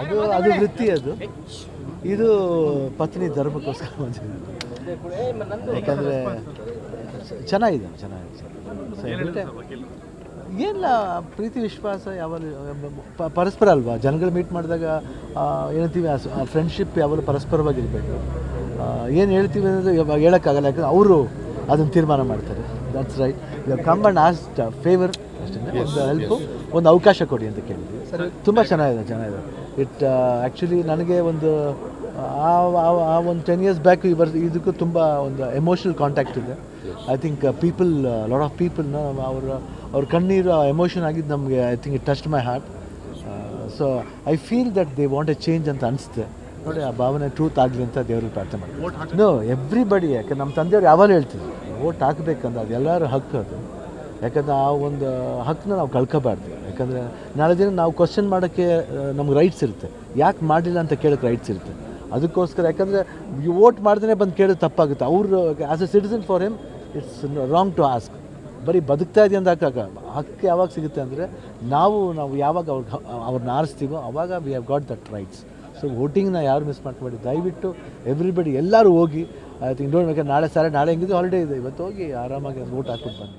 ಅದು ಅದು ವೃತ್ತಿ ಅದು. ಇದು ಪತ್ನಿ ಧರ್ಮಕ್ಕೋಸ್ಕರ ಯಾಕಂದ್ರೆ ಯಾಕಂದರೆ ಚೆನ್ನಾಗಿದೆ ಚೆನ್ನಾಗಿದೆ ಏನಿಲ್ಲ ಪ್ರೀತಿ ವಿಶ್ವಾಸ ಯಾವಾಗಲೂ ಪ- ಪರಸ್ಪರ ಅಲ್ವಾ? ಜನಗಳು ಮೀಟ್ ಮಾಡಿದಾಗ ಹೇಳ್ತೀವಿ ಏನಂತೀವಿ ಆ ಫ್ರೆಂಡ್ಶಿಪ್ ಯಾವಾಗಲೂ ಪರಸ್ಪರವಾಗಿರಬೇಕು ಏನು ಹೇಳ್ತೀವಿ ಅನ್ನೋದು ಇವಾಗ ಹೇಳೋಕ್ಕಾಗಲ್ಲ ಯಾಕಂದ್ರೆ ಅವರು ಅದನ್ನು ತೀರ್ಮಾನ ಮಾಡ್ತಾರೆ. ದಟ್ಸ್ ರೈಟ್ ಇವಾಗ ಕಮ್ ಅಂಡ್ ಆಸ್ಟ್ ಫೇವರ್ ಅಷ್ಟೇ ಒಂದು ಹೆಲ್ಪು ಒಂದು ಅವಕಾಶ ಕೊಡಿ ಅಂತ ಕೇಳಿದ್ವಿ. ಸರಿ. ತುಂಬ ಚೆನ್ನಾಗಿದೆ ಚೆನ್ನಾಗಿದೆ. ಇಟ್ ಆ್ಯಕ್ಚುಲಿ ನನಗೆ ಒಂದು ಆ ಆ- ಆ ಒಂದು ಟೆನ್ ಇಯರ್ಸ್ ಬ್ಯಾಕ್ ಇವರ್ ಇದಕ್ಕೂ ತುಂಬ ಒಂದು ಎಮೋಷನಲ್ ಕಾಂಟ್ಯಾಕ್ಟ್ ಇದೆ. I think people lot of ಪೀಪಲ್ನ ಅವರ ಅವ್ರ ಕಣ್ಣೀರು ಎಮೋಷನ್ ಆಗಿದ್ದು ನಮಗೆ I think it touch my heart so I feel that they want a change ಅಂತ ಅನಿಸುತ್ತೆ. ನೋಡಿ ಆ ಭಾವನೆ ಟ್ರೂತ್ ಆಗಲಿ ಅಂತ ದೇವ್ರಿಗೆ ಪ್ರಾರ್ಥನೆ ಮಾಡಿ ನೋ ಎವ್ರಿಬಡಿ ಯಾಕೆ ನಮ್ಮ ತಂದೆಯವ್ರು ಯಾವಾಗ ಹೇಳ್ತಿದ್ರು ಓಟ್ ಹಾಕ್ಬೇಕು ಅದು ಎಲ್ಲರೂ ಹಕ್ಕು ಅದು. ಯಾಕಂದ್ರೆ ಆ ಒಂದು ಹಕ್ಕನ್ನ ನಾವು ಕಳ್ಕೋಬಾರ್ದು. ಯಾಕಂದರೆ ನಾಳೆ ದಿನ ನಾವು ಕ್ವಶನ್ ಮಾಡೋಕ್ಕೆ ನಮ್ಗೆ ರೈಟ್ಸ್ ಇರುತ್ತೆ. ಯಾಕೆ ಮಾಡಲಿಲ್ಲ ಅಂತ ಕೇಳೋಕ್ಕೆ ರೈಟ್ಸ್ ಇರುತ್ತೆ. ಅದಕ್ಕೋಸ್ಕರ ಯಾಕಂದರೆ ವೋಟ್ ಮಾಡ್ದೇ ಬಂದು ಕೇಳೋದು ತಪ್ಪಾಗುತ್ತೆ. ಅವರು as a citizen for him it's wrong to ask ಬರೀ ಬದುಕ್ತಾ ಇದೆಯಾ ಅಂತ ಹಕ್ಕು ಯಾವಾಗ ಸಿಗುತ್ತೆ ಅಂದರೆ ನಾವು ನಾವು ಯಾವಾಗ ಅವ್ರಿಗೆ ಅವ್ರನ್ನ ಆರಿಸ್ತೀವೋ ಅವಾಗ we have got that rights so ವೋಟಿಂಗ್ನ ಯಾರು ಮಿಸ್ ಮಾಡ್ಕೊಬೇಡಿ. ದಯವಿಟ್ಟು ಎವ್ರಿಬಡಿ ಎಲ್ಲರೂ ಹೋಗಿ ಐ ಥಿಂಕ್ ನೋಡ್ಬೇಕು. ನಾಳೆ, ಸಾರಿ, ನಾಳೆ ಹೆಂಗಿದ್ದು ಹಾಲಿಡೇ ಇದೆ. ಇವತ್ತು ಹೋಗಿ ಆರಾಮಾಗಿ ವೋಟ್ ಹಾಕ್ಬಿಟ್ಟು ಬನ್ನಿ.